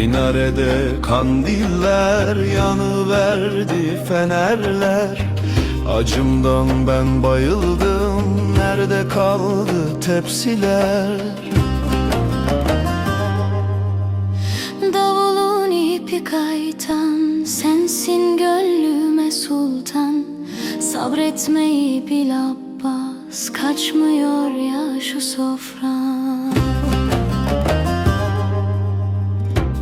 Minarede kandiller yanıverdi fenerler. Acımdan ben bayıldım Nerede kaldı tepsiler? Davulun ipi kaytan Sensin gönlüme sultan. Sabretmeyi bil Abbas Kaçmıyor ya şu sofran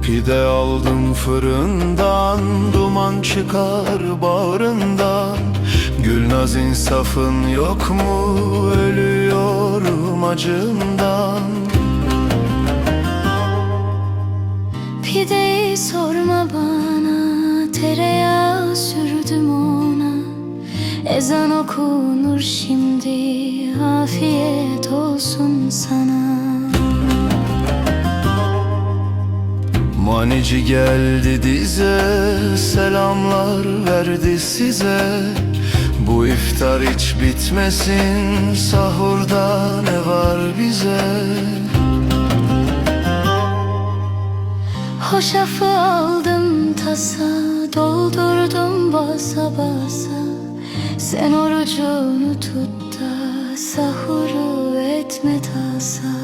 Pide aldım fırından Duman çıkar bağrından. Gülnaz insafın yok mu? Ölüyorum acımdan. Pideyi sorma bana Tereyağı sürdüm ona. Ezan okunur şimdi Afiyet olsun sana Manici geldi dize Selamlar verdi size. Bu iftar hiç bitmesin Sahurda ne var bize? Hoşafı aldım tasa Doldurdum basa basa. Sen orucunu tut da Sahuru etme tasa